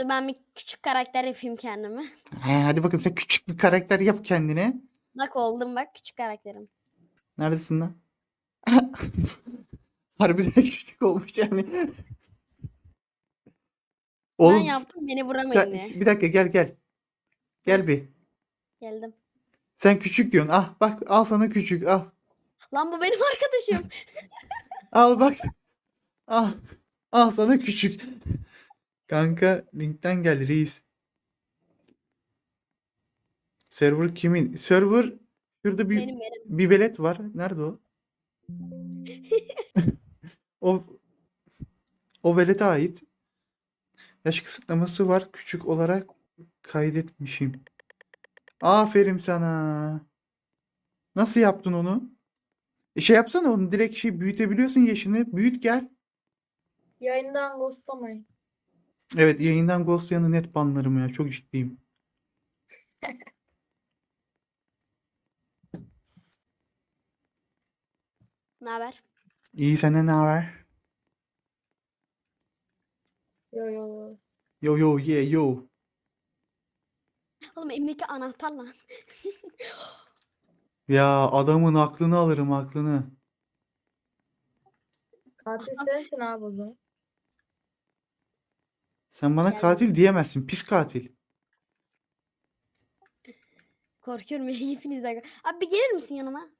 Dur ben bir küçük karakter yapayım kendime. He, hadi bakın sen küçük bir karakter yap kendine. Bak oldum bak küçük karakterim. Neredesin lan? Harbiden küçük olmuş yani. ben Oğlum yaptım beni vuramayın sen, diye. bir dakika gel gel. Gel bir. Geldim. Sen küçük diyorsun. Ah bak al sana küçük al. Lan bu benim arkadaşım. Al bak. Al. Al sana küçük. Kanka linkten gel reis. Server kimin? Server şurada bir benim benim. bir velet var. Nerede o? o o velete ait. Yaş kısıtlaması var. Küçük olarak kaydetmişim. Aferin sana. Nasıl yaptın onu? E şey yapsana onu direkt şey büyütebiliyorsun yaşını. Büyüt gel. Yayından ghostlamayın. Evet yayından Ghostlayan'ı net banlarım ya. Çok ciddiyim. Ne haber? İyi senden ne haber? Yo yo yo. Yo yo yeah yo. Oğlum elimdeki anahtar lan. Ya adamın aklını alırım aklını. Katil sensin abi o zaman. Sen bana Geldim. katil diyemezsin. Pis katil. Korkuyorum ya hepinizden. Abi bir gelir misin yanıma?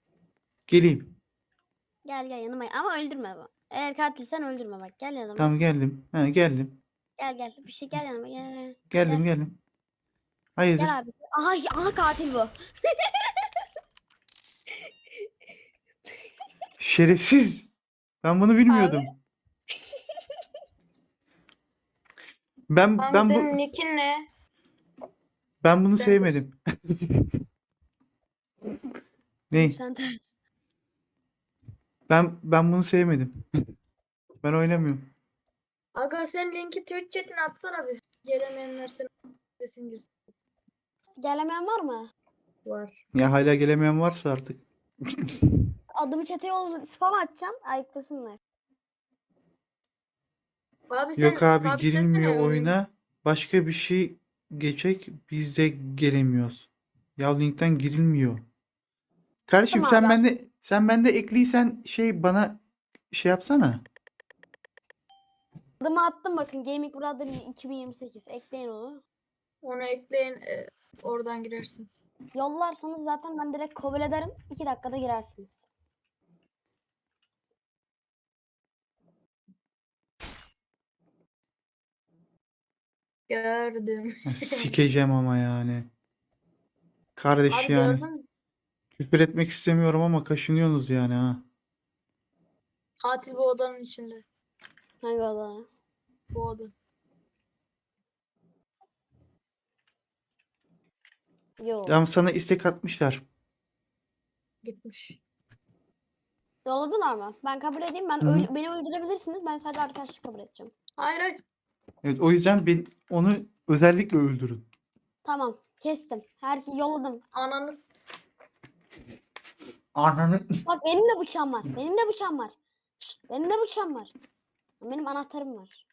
Geleyim. Gel gel yanıma. Ama öldürme bak. Eğer katilsen öldürme bak. Gel yanıma. Tamam geldim. Ha, geldim. Gel gel. Bir şey gel yanıma. Gel gel. Geldim geldim. Hayırdır? Gel abi. Aha, aha katil bu. Şerefsiz. Ben bunu bilmiyordum. Ben Kanka ben senin bu nickin ne? ben bunu Sen sevmedim. Ne? Sen ters. Ben ben bunu sevmedim. Ben oynamıyorum. Aga sen linki Twitch chatine atsana bir. Gelemeyenler senin sesin girsin. Gelemeyen var mı? Var. Ya hala gelemeyen varsa artık. Adımı çete yol spam atacağım. Ayıklasınlar. Abi sen Yok abi sabitlesene girilmiyor oyuna. Başka bir şey geçecek. Biz de gelemiyoruz. Ya linkten girilmiyor. Kardeşim Tamam sen abi. bende sen bende ekliysen şey bana şey yapsana. Adımı attım bakın. Gaming Brother 2028. Ekleyin onu. Onu ekleyin e, oradan girersiniz. Yollarsanız zaten ben direkt kabul ederim. 2 dakikada girersiniz. Gördüm. Sikeceğim ama yani. Kardeş Abi yani. gördün mü? Küfür etmek istemiyorum ama kaşınıyorsunuz yani ha. Katil bu odanın içinde. Hangi oda? Bu oda. Yok. Tam sana istek atmışlar. Gitmiş. Yolladılar mı? Ben kabul edeyim. Ben Hı hı. öl- beni öldürebilirsiniz. Ben sadece arkadaşlık kabul edeceğim. Hayır hayır. Evet o yüzden ben onu özellikle öldürün. Tamam. Kestim. Her yolladım. Ananız. Ananı. Bak benim de bıçağım var. Benim de bıçağım var. Şşt, Benim de bıçağım var. Benim anahtarım var.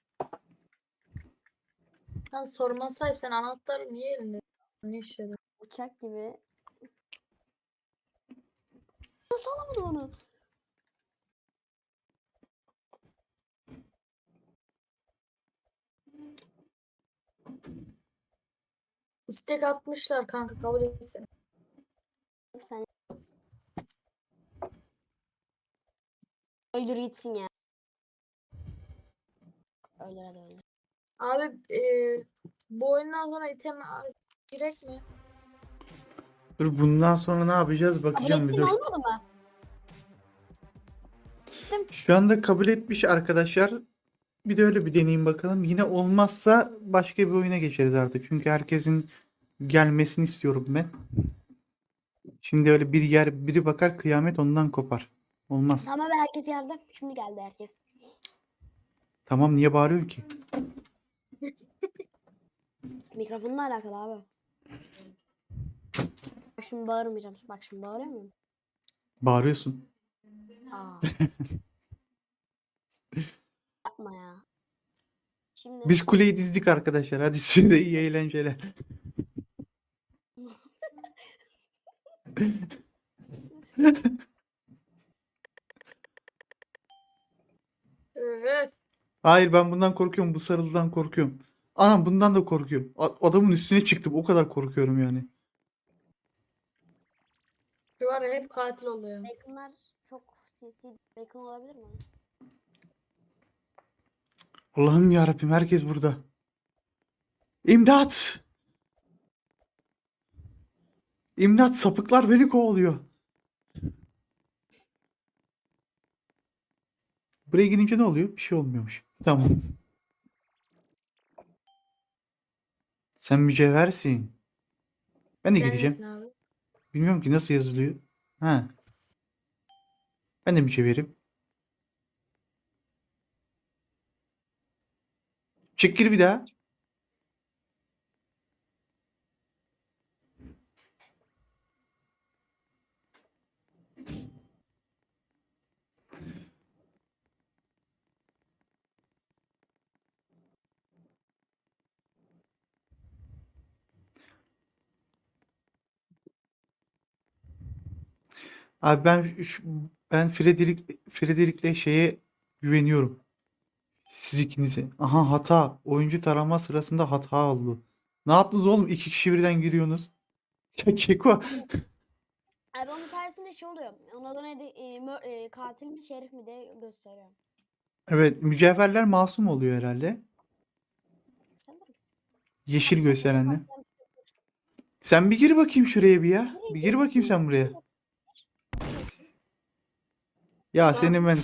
Lan sorma sahip sen anahtarı niye elinde? Ne işe yarıyor? Bıçak gibi. Nasıl alamadım onu? İstek atmışlar kanka kabul etsene. Bir saniye. Öldür gitsin ya. Öldür hadi öldür. Abi e, bu oyundan sonra item direkt mi? Dur bundan sonra ne yapacağız Kabul bakacağım bir ettin dur. olmadı mı? Şu anda kabul etmiş arkadaşlar. Bir de öyle bir deneyim bakalım. Yine olmazsa başka bir oyuna geçeriz artık. Çünkü herkesin gelmesini istiyorum ben. Şimdi öyle bir yer biri bakar kıyamet ondan kopar. Olmaz. Tamam herkes geldi. Şimdi geldi herkes. Tamam niye bağırıyorsun ki? Mikrofonla alakalı abi. Bak şimdi bağırmayacağım. Bak şimdi bağırıyor muyum? Bağırıyorsun. Aa. Yapma ya. Şimdi Biz kuleyi dizdik arkadaşlar. Hadi size iyi eğlenceler. Evet. Hayır ben bundan korkuyorum. Bu sarılıdan korkuyorum. Anam bundan da korkuyorum. A- Adamın üstüne çıktım. O kadar korkuyorum yani. Şu var ya hep katil oluyor. Bacon'lar çok CC Bacon olabilir mi? Allah'ım ya Rabbim herkes burada. İmdat! İmdat sapıklar beni kovalıyor. Buraya girince ne oluyor? Bir şey olmuyormuş. Tamam. Sen mücevhersin. Ben de Sen gideceğim. nesin abi? Bilmiyorum ki nasıl yazılıyor. Ha. Ben de mücevherim. Çık gir bir daha. Abi ben şu- ben Frederick Frederick'le şeye güveniyorum. Siz ikinize. Aha hata. Oyuncu tarama sırasında hata oldu. Ne yaptınız oğlum? İki kişi birden giriyorsunuz. Ya Keko. Abi onun sayesinde şey oluyor. Onun adı neydi? E, mö- e, katil mi şerif mi de gösteriyor. Evet mücevherler masum oluyor herhalde. Sanırım. Yeşil gösterenler. Sen bir gir bakayım şuraya bir ya. Bir gir bakayım sen buraya. Ya Tamam. senin ben...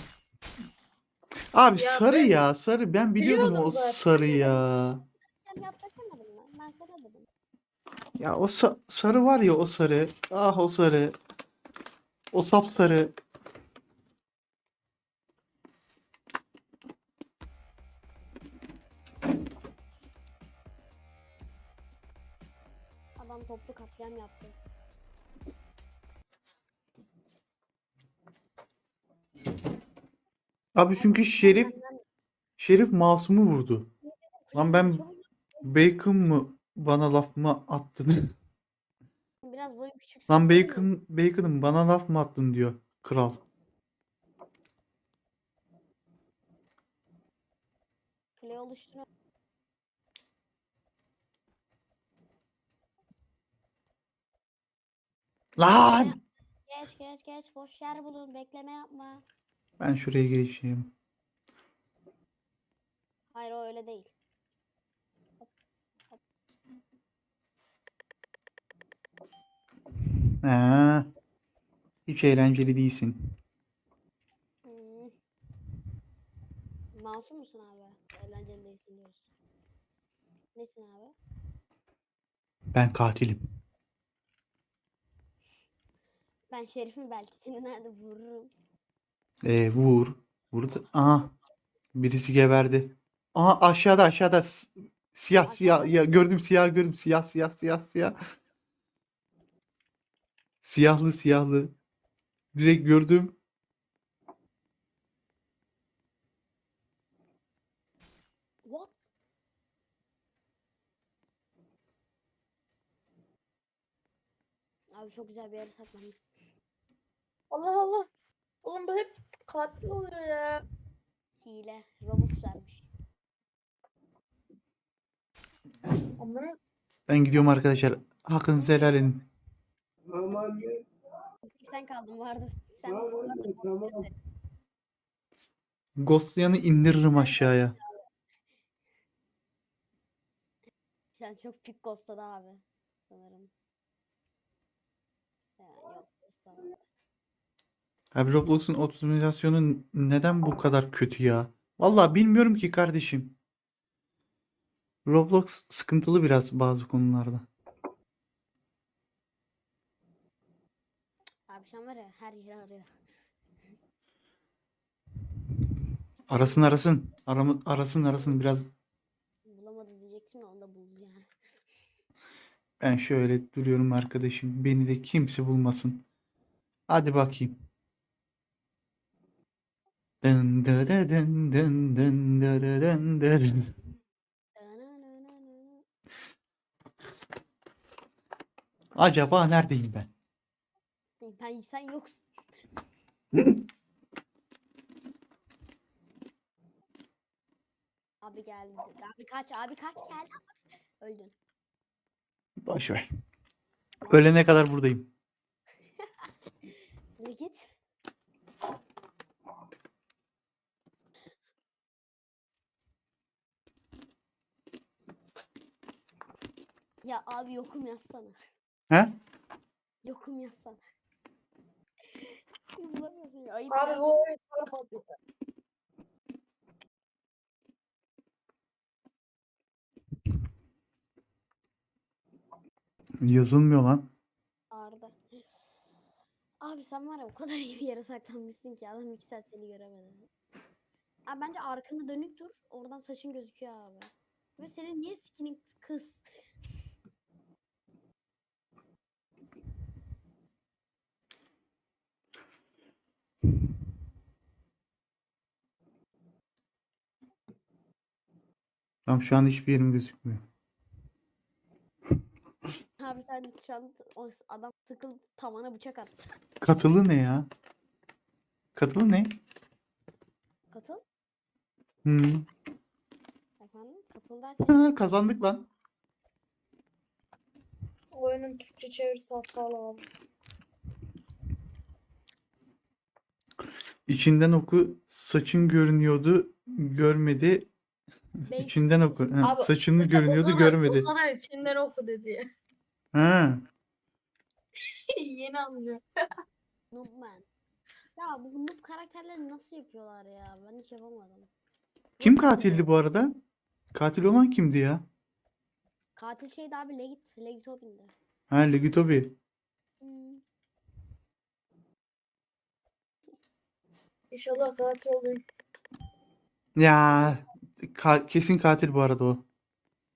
Abi Ya sarı ben ya sarı. Ben biliyordum biliyordum o zaten. sarı ya. Ben yapacak demedim mi? Ben sana dedim. Ya o sa- sarı var ya o sarı. Ah o sarı. O sap sarı. Adam toplu katliam yaptı. Abi çünkü Şerif Şerif masumu vurdu. Lan ben Bacon mı bana laf mı attın? Biraz boyum küçük. Lan? Bacon Bacon'ım bana laf mı attın diyor kral. Kule oluşturuyor. Lan! Geç geç geç. Boş yer bulun. Bekleme yapma. Ben şuraya girişeyim. Hayır o öyle değil. Ha. Hiç eğlenceli değilsin. Hmm. Masum musun abi? Eğlenceli değilsin diyorsun. Nesin abi? Ben katilim. Ben şerifim belki. Seni nerede vururum. Ee, vur. Vurdu. Aha. Birisi geberdi. Aha aşağıda aşağıda. S- Siyah siyah. Ya gördüm siyah gördüm. Siyah siyah siyah siyah. Siyahlı siyahlı. Direkt gördüm. What? Abi çok güzel bir yere saklanmışsın. Allah Allah. Oğlum bu hep katil oluyor ya. Hile. Robux vermiş. Amına Ben gidiyorum arkadaşlar. Hakkınızı helal edin. Tek sen kaldın vardı. Sen Tamam, tamam. Ghostlayan'ı indiririm aşağıya. Sen çok pik ghostladı abi. Sanırım. Ya, yok ghostlamadı. Abi Roblox'un optimizasyonu neden bu kadar kötü ya? Vallahi bilmiyorum ki kardeşim. Roblox sıkıntılı biraz bazı konularda. Abi şu an var ya her yeri arıyor. Arasın arasın. Aramı, arasın arasın biraz. Bulamadı diyecektim de onu da buldu yani. Ben şöyle duruyorum arkadaşım. Beni de kimse bulmasın. Hadi bakayım. Dın dı dın dın dın dı dın dın. Acaba neredeyim ben? Ben sen yoksun. abi geldi. Abi kaç abi kaç geldi. Öldün. Boş ver. Ölene kadar buradayım. Git. Ya abi yokum yazsana. He? Yokum yazsana. Ayıp Abi bu oyun. Yazılmıyor lan. Arda. Abi sen var ya o kadar iyi bir yere saklanmışsın ki adam iki saat seni göremedi. Abi bence arkanı dönük dur. Oradan saçın gözüküyor abi. Ve senin niye skinin kız? Tamam şu an hiçbir yerim gözükmüyor. Abi sen şu an o adam sıkılıp tavana bıçak attı. Katılı ne ya? Katılı ne? Katıl. Hmm. Efendim? Katıl derken. Ha, kazandık lan. Oyunun Türkçe çevirisi hatalı abi. İçinden oku. Saçın görünüyordu. Görmedi. Belki- İçinden oku. Ha, Abi, saçını görünüyordu sana- görmedi. O sana içinden oku dedi. Ha. Yeni anlıyor. Noobman. Ya bu noob karakterleri nasıl yapıyorlar ya? Ben hiç yapamadım. Kim Noob katildi bu arada? Katil olan kimdi ya? Katil şeydi abi Legit. Legit Obin'de. Ha Legitobi. Hmm. İnşallah katil olayım. Ya ka- kesin katil bu arada o.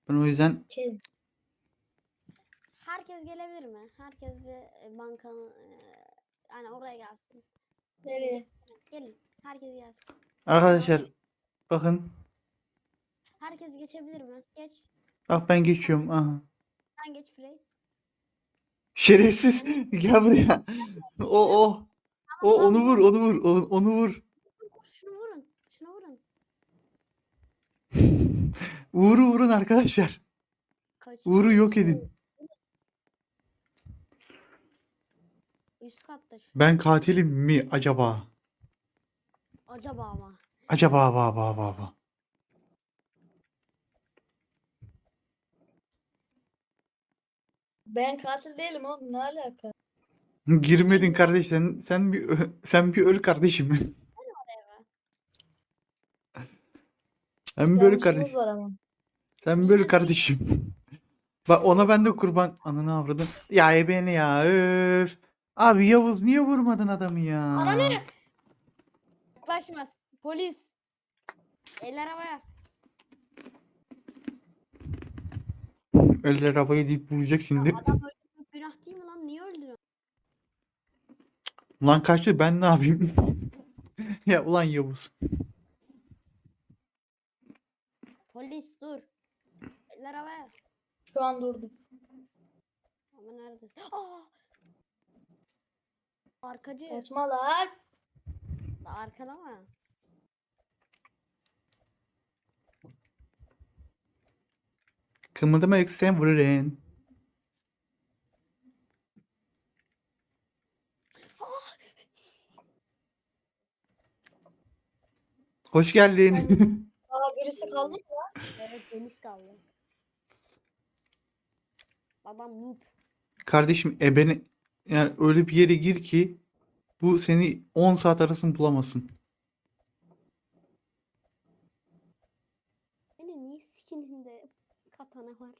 Ben o yüzden Kim? Herkes gelebilir mi? Herkes bir e, bankanın e, yani oraya gelsin. Nereye? Gelin. Herkes gelsin. arkadaşlar bakın Herkes geçebilir mi? Geç. bak ben geçiyorum. Aha. Sen geç Frey. Şerefsiz gel buraya. O o. O onu vur, onu vur, o- onu vur. Şunu vurun. Şunu vurun. Uğur'u vurun arkadaşlar. Kaç. Uğur'u yok edin. Üst katta şu. Ben katilim mi acaba? Acaba ama. Acaba ba ba ba ba. Ben katil değilim oğlum ne alaka? Girmedin kardeş sen sen bir ö- sen bir öl kardeşim. Sen bir öl kardeş. Yanlışınız var ama. Sen bir öl kardeşim. Bak ona ben de kurban ananı avradım. Ya ebeni ya öf. Abi Yavuz niye vurmadın adamı ya? Ananı! Yaklaşmaz. Polis. Eller havaya. Eller havaya deyip vuracak şimdi. Adam öldürmek günah değil mi lan? Niye öldürüyorsun? Ulan kaçtı ben ne yapayım? ya ulan Yavuz. Polis dur. Eller havaya. Şu an durdum. Ama neredesin? Aa! Arkacı. Kaçma lan. Arkada mı? Kımıldama yoksa sen vurursun. Hoş geldin. Aa birisi kaldı mı? Evet deniz kaldı. Babam noob. Kardeşim ebeni yani öyle bir yere gir ki bu seni 10 saat arasını bulamasın. Senin niye skininde katana var?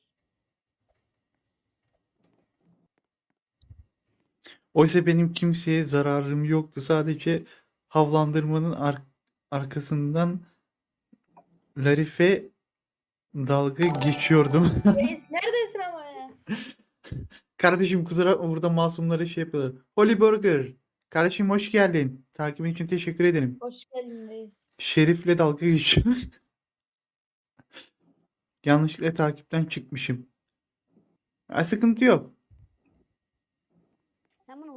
Oysa benim kimseye zararım yoktu. Sadece havlandırmanın ar- arkasından Larife dalga geçiyordum. Reis neredesin ama ya? Kardeşim kusura bakma burada masumlara şey yapıyorlar. Holy Burger. Kardeşim hoş geldin. Takibin için teşekkür ederim. Hoş geldin reis. Şerif'le dalga geçiyor. Yanlışlıkla takipten çıkmışım. Ha, sıkıntı yok.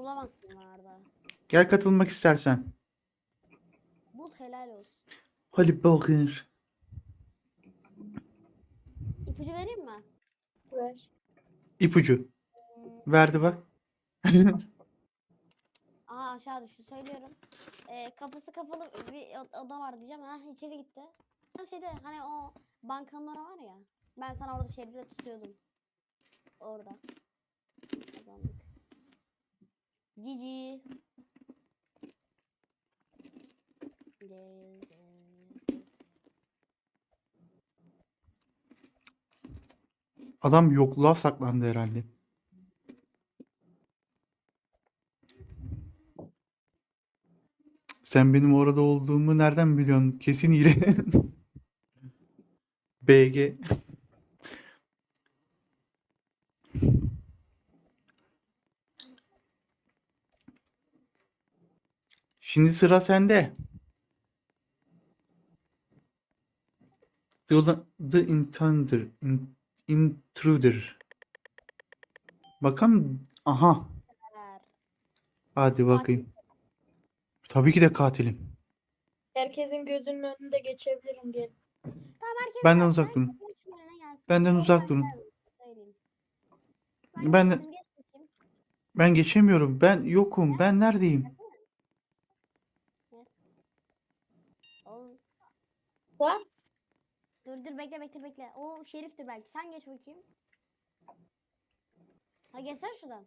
bulamazsın bu arada. Gel katılmak istersen. Bul helal olsun. Hadi bakır. İpucu vereyim mi? Ver. İpucu. Verdi bak. Aha aşağı düştü söylüyorum. Ee, kapısı kapalı bir oda var diyeceğim. Ha içeri gitti. Ha, Şeyde hani o bankanın orası var ya. Ben sana orada şerifle tutuyordum. Orada. Kazandık. Cici. Adam yokluğa saklandı herhalde. Sen benim orada olduğumu nereden biliyorsun? Kesin hile. BG. Şimdi sıra sende. The, the intruder. in- intruder. Bakalım. Aha. Hadi bakayım. Tabii ki de katilim. Herkesin gözünün önünde geçebilirim gel. Tamam herkes Benden gelsin, uzak durun. herkes yerine gelsin. Benden uzak durun. Ben Ben geçtim, geçemiyorum. Ben yokum. Ben neredeyim? Oğlum, Lan Dur dur bekle bekle bekle. O şeriftir belki. Sen geç bakayım. Ha geçsene şuradan.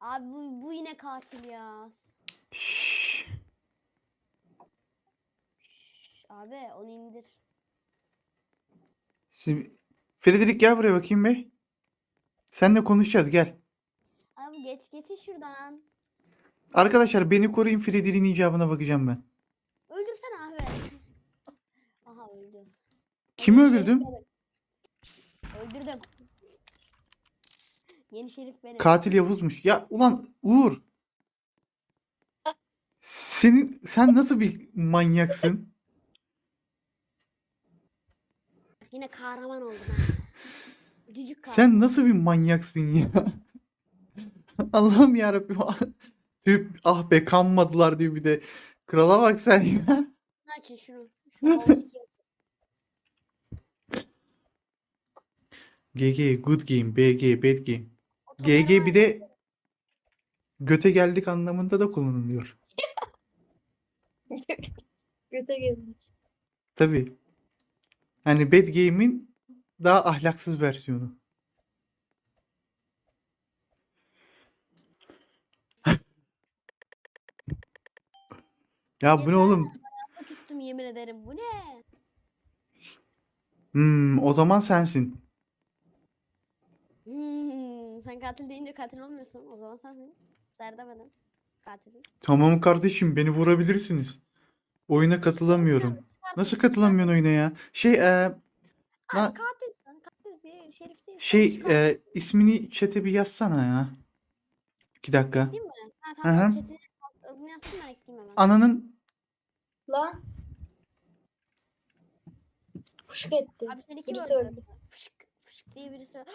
Abi bu, bu yine katil ya. Şşş. Abi onu indir. Siz- Frederick gel buraya bakayım be. Seninle konuşacağız gel. Abi geç geçin şuradan. Arkadaşlar beni koruyun Frederick'in icabına bakacağım ben. Öldürsene abi. Aha öldüm. Kimi öldürdüm? Öldürdüm. Yeni şerif benim. Katil Yavuz'muş. Ya ulan Uğur. Senin sen nasıl bir manyaksın? Yine kahraman oldum ha. Kahraman. Sen nasıl bir manyaksın ya? Allah'ım yarabbim. Tüp ah be kanmadılar diyor bir de. Krala bak sen ya. Açın şunu. Şunu mouse iki- GG good game, BG bad game. GG bir de göte geldik anlamında da kullanılıyor. göte geldik. Tabii. Yani bad game'in daha ahlaksız versiyonu. Ya bu ne oğlum? Bak üstüm yemin ederim. Bu ne? Hmm, o zaman sensin. Sen katil deyince katil olmuyorsun. O zaman sensin. Serdemeden. Katilim. Tamam kardeşim beni vurabilirsiniz. Oyuna katılamıyorum. Nasıl katılamıyorsun oyuna ya? Şey e, Lan- katil. Sen katil şerif değil. şey e, ismini chat'e bir yazsana ya. İki dakika. Değil mi? Ha Hı tamam. hı. Chat'e adını yazsın ben ekleyeyim hemen. Ananın Lan. Fışk etti. Abi seni kim Birisi öldürdü? öldü. Fışk, fışk diye birisi öldü.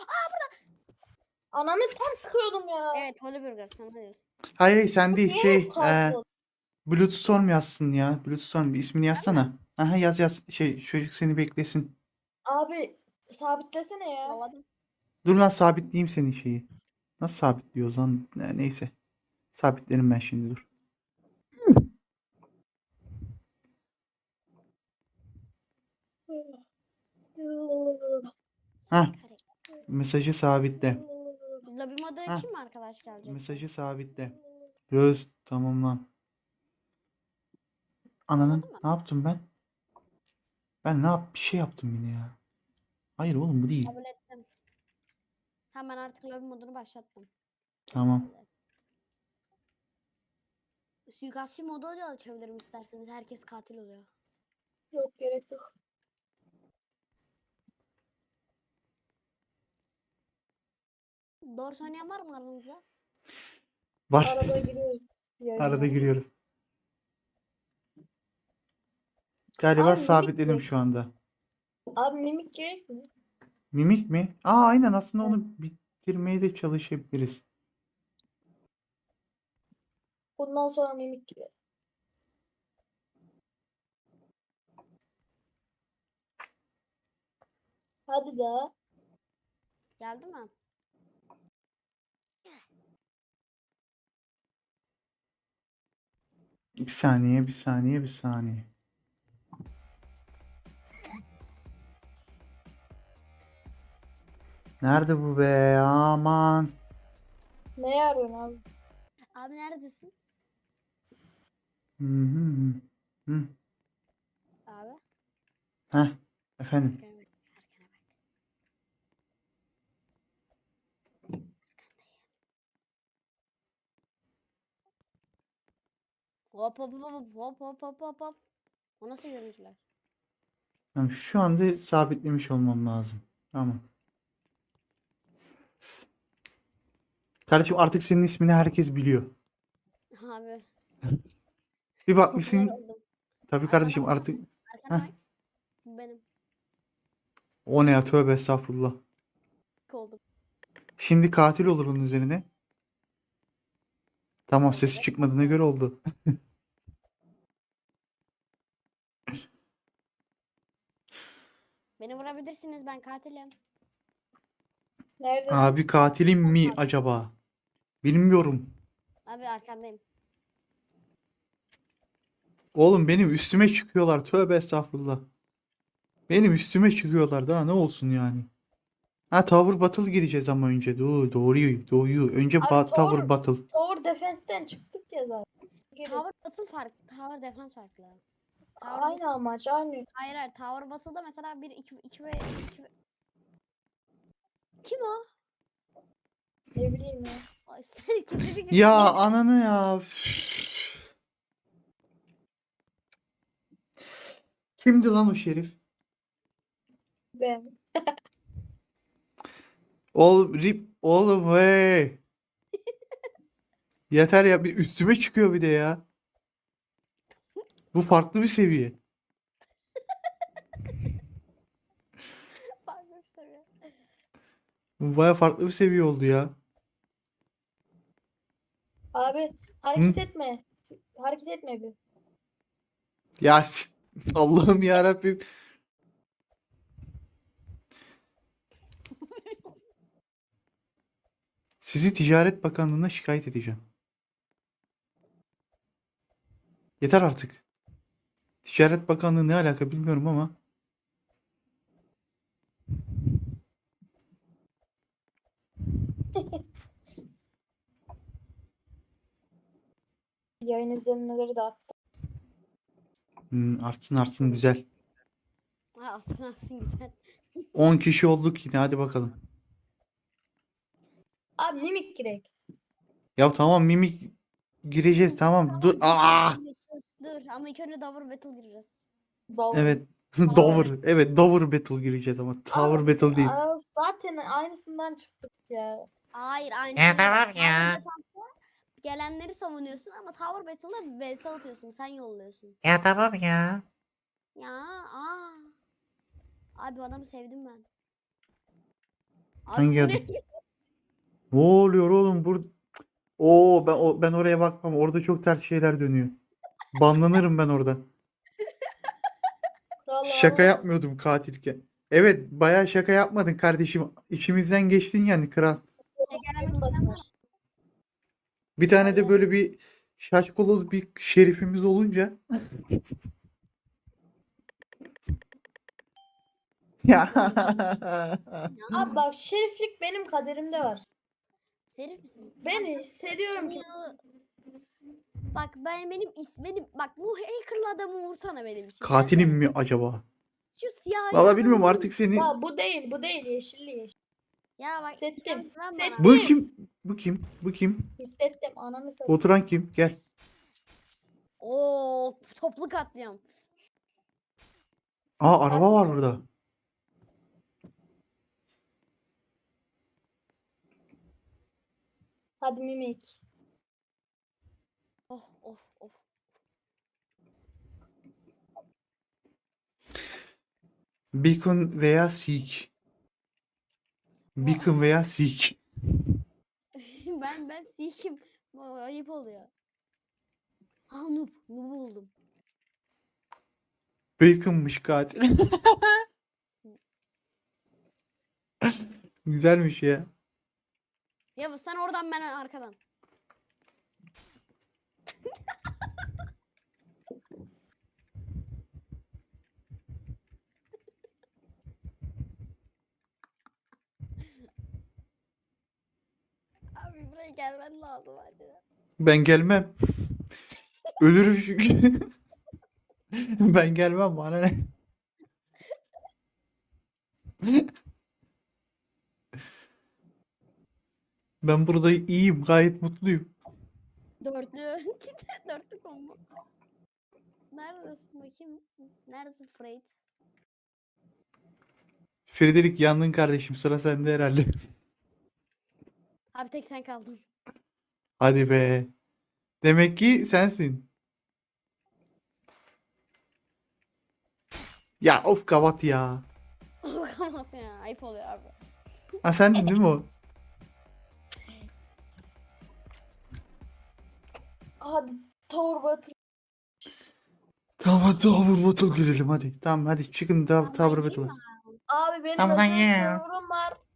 Ananı tam sıkıyordum ya. Evet Holy Burger sana diyoruz. hayır hayır, sen değil Niye şey e, Storm yazsın ya. Bluetooth Storm bir ismini yazsana. Aha yaz yaz. Şey çocuk seni beklesin. Abi sabitlesene ya. Yolladım. Dur lan sabitleyeyim senin şeyi. Nasıl sabitliyoruz lan? Ne- Neyse. Sabitlerim ben şimdi dur. Hah. Mesajı sabitle. Açayım mı arkadaş gelecek? Mesajı sabitle. Göz tamam lan. Ananın Anladın mı? ne yaptım ben? Ben ne yap bir şey yaptım yine ya. Hayır oğlum bu değil. Kabul ettim. Hemen artık lobby modunu başlattım. Tamam. Suikastçı modu da açabilirim isterseniz. Herkes katil oluyor. Yok gerek yok. Doğru söyleyen var mı aranızda? Var. Arada giriyoruz. yayına. Arada giriyoruz. Galiba Abi, sabitledim mimik şu anda. Abi mimik gerek mi? Mimik mi? Aa aynen aslında onu bitirmeye de çalışabiliriz. Bundan sonra mimik gibi. Hadi daha. Geldi mi? Bir saniye, bir saniye, bir saniye. Nerede bu be? Aman. Ne arıyorsun abi? Abi neredesin? Hı hı hı. Hı. Abi. Heh, efendim. Arkana bak. Arkana bak. Hop hop hop hop hop hop hop hop. O nasıl görüntüler? Tamam, şu anda sabitlemiş olmam lazım. Tamam. Kardeşim artık senin ismini herkes biliyor. Abi. Bir bakmışsın. Tabii kardeşim artık Heh. benim. o ne ya tövbe estağfurullah. Oldum. Şimdi katil olur onun üzerine. Tamam sesi çıkmadığına göre oldu. Beni vurabilirsiniz ben katilim. Neredesin? Abi katilim mi acaba? Bilmiyorum. Abi arkandayım. Oğlum benim üstüme çıkıyorlar. Tövbe estağfurullah. Benim üstüme çıkıyorlar. Daha ne olsun yani? Ha Tower Battle gireceğiz ama önce. Doğru, doğruyu, doğruyu. Önce Abi ba- Tower Tower- Battle. Tower Defense'ten çıktık ya zaten. Geri. Tower Battle farklı. Tower Defense farklı. Tower Aynı amaç aynı. Hayır hayır Tower Battle'da mesela 1 2 2 ve 2 Kim o? Ne bileyim ya. Ay, Sen kesinlikle Ya ananı ya. Kimdi lan o şerif? Ben. Oğlum rip oğlum hey. Yeter ya bir üstüme çıkıyor bir de ya. Bu farklı bir seviye. Farklı bir seviye. Bu baya farklı bir seviye oldu ya. Abi hareket etme. Hareket etme bir. Ya s- Allah'ım ya Rabbim. Sizi Ticaret Bakanlığı'na şikayet edeceğim. Yeter artık. Ticaret Bakanlığı ne alaka bilmiyorum ama. Yayın izlenmeleri de attı. Hmm, artsın artsın güzel. Ha alsın güzel. 10 kişi olduk yine hadi bakalım. Abi mimik girek. Ya tamam mimik gireceğiz tamam. Dur. Aa! Dur ama ilk önce Tower Battle gireceğiz. Davul. Evet. Dover. Evet Dover Battle gireceğiz ama Tower Battle değil. Aa, zaten aynısından çıktık ya. Hayır aynı. Ya tamam ya. Defense'da gelenleri savunuyorsun ama Tower Battle'da vs atıyorsun. Sen yolluyorsun. Ya tamam ya. Ya aa. Abi bu adamı sevdim ben. Abi Hangi bu adam? ne? Ne oluyor oğlum bur Oo ben o, ben oraya bakmam. Orada çok ters şeyler dönüyor. Banlanırım ben orada. Şaka yapmıyordum katilken. Evet, bayağı şaka yapmadın kardeşim. İçimizden geçtin yani kral. Bir tane de böyle bir şaşkoloz bir şerifimiz olunca. Ya. Abi bak şeriflik benim kaderimde var. Serif misin? Ben hissediyorum ki. Bak ben benim ismim bak bu hackerlı adamı vursana benim için. Katilim mi acaba? Şu siyah Valla bilmiyorum artık seni. Ya bu değil bu değil yeşilli yeşil. Ya bak Hissettim, bana. hissettim. Bu kim? Bu kim? Bu kim? Hissettim ananı satayım. Oturan kim? Gel. Oo toplu katliam. Aa araba var burada. Hadi mimik. Oh of of. Beacon veya Seek. Beacon veya Seek. ben ben. Bu Ayıp oluyor. Ha noob. Noob'u buldum. Bacon'mış katil. Güzelmiş ya. Ya sen oradan ben arkadan. Abi buraya gelmen lazım acaba. Ben gelmem. Ölürüm çünkü. ben gelmem bana ne? Ben burada iyiyim, gayet mutluyum. Dörtlü. Dörtlü combo. Neredesin bakayım? Neredesin Freight? Frederick yandın kardeşim, sıra sende herhalde. Abi tek sen kaldın. Hadi be. Demek ki sensin. Ya of kavat ya. Bakamaz ya. Ayıp oluyor abi. Ha sendin değil mi o? Hadi Tower Battle. Tamam hadi Tower Battle girelim hadi. Tamam hadi çıkın gireyim Battle'a. mi Abi benim Tamam, ye. server'ım var.